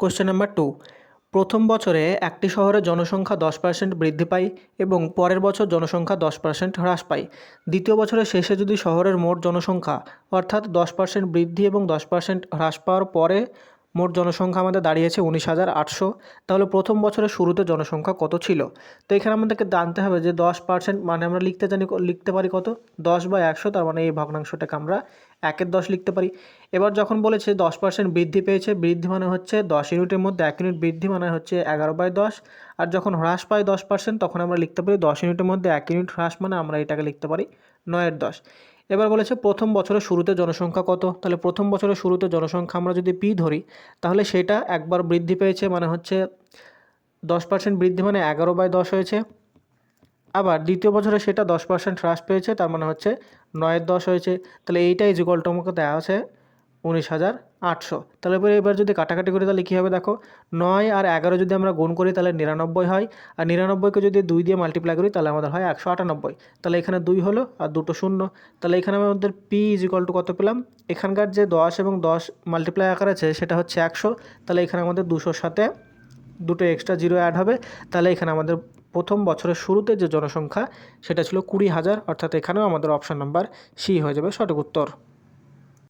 Question number two প্রথম বছরে একটি শহরে জনসংখ্যা দশ পার্সেন্ট বৃদ্ধি পায় এবং পরের বছর জনসংখ্যা দশ পার্সেন্ট হ্রাস পায়। দ্বিতীয় বছরের শেষে যদি শহরের মোট জনসংখ্যা, অর্থাৎ দশ পার্সেন্ট বৃদ্ধি এবং দশ পার্সেন্ট হ্রাস পাওয়ার পরে মোট জনসংখ্যা আমাদের দাঁড়িয়েছে উনিশ হাজার আটশো, তাহলে প্রথম বছরের শুরুতে জনসংখ্যা কত ছিল? তো এখানে আমাদেরকে জানতে হবে যে দশ পার্সেন্ট মানে আমরা লিখতে জানি, লিখতে পারি কত? দশ বা একশো, তার মানে এই ভগ্নাংশটাকে আমরা একের দশ লিখতে পারি। এবার যখন বলেছে দশ পার্সেন্ট বৃদ্ধি পেয়েছে, বৃদ্ধি মানে হচ্ছে দশ ইউনিটের মধ্যে এক ইউনিট বৃদ্ধি মানে হচ্ছে এগারো বাই দশ। আর যখন হ্রাস পায় দশ পার্সেন্ট তখন আমরা লিখতে পারি দশ ইউনিটের মধ্যে এক ইউনিট হ্রাস মানে আমরা এটাকে লিখতে পারি নয়ের দশ। এবার বলেছে প্রথম বছরের শুরুতে জনসংখ্যা কত? তাহলে প্রথম বছরের শুরুতে জনসংখ্যা আমরা যদি পি ধরি, তাহলে সেটা একবার বৃদ্ধি পেয়েছে মানে হচ্ছে দশ পার্সেন্ট বৃদ্ধি মানে এগারো বাই দশ হয়েছে। দ্বিতীয় বছরে সেটা দশ পার্সেন্ট হ্রাস পেয়েছে, তার মানে হচ্ছে নয়ের দশ হয়েছে। তাহলে এইটাই যুগলটা আমাকে দেওয়া আছে উনিশ হাজার আটশো। তাহলে পরে এবার যদি কাটাকাটি করি, তাহলে কী হবে দেখো? নয় আর এগারো যদি আমরা গুণ করি, তাহলে নিরানব্বই হয়। আর নিরানব্বইকে যদি দুই দিয়ে মাল্টিপ্লাই করি, তাহলে আমাদের হয় একশো আটানব্বই। তাহলে এখানে দুই হলো আর দুটো শূন্য। তাহলে এখানে আমাদের পি ইজ ইকুয়াল টু কত পেলাম? এখানকার যে দশ এবং দশ মাল্টিপ্লাই আকার আছে, সেটা হচ্ছে একশো। তাহলে এখানে আমাদের দুশোর সাথে দুটো এক্সট্রা জিরো অ্যাড হবে। তাহলে এখানে আমাদের প্রথম বছরের শুরুতে যে জনসংখ্যা, সেটা ছিল কুড়ি হাজার, অর্থাৎ এখানেও আমাদের অপশান নাম্বার সি হয়ে যাবে সঠিক উত্তর।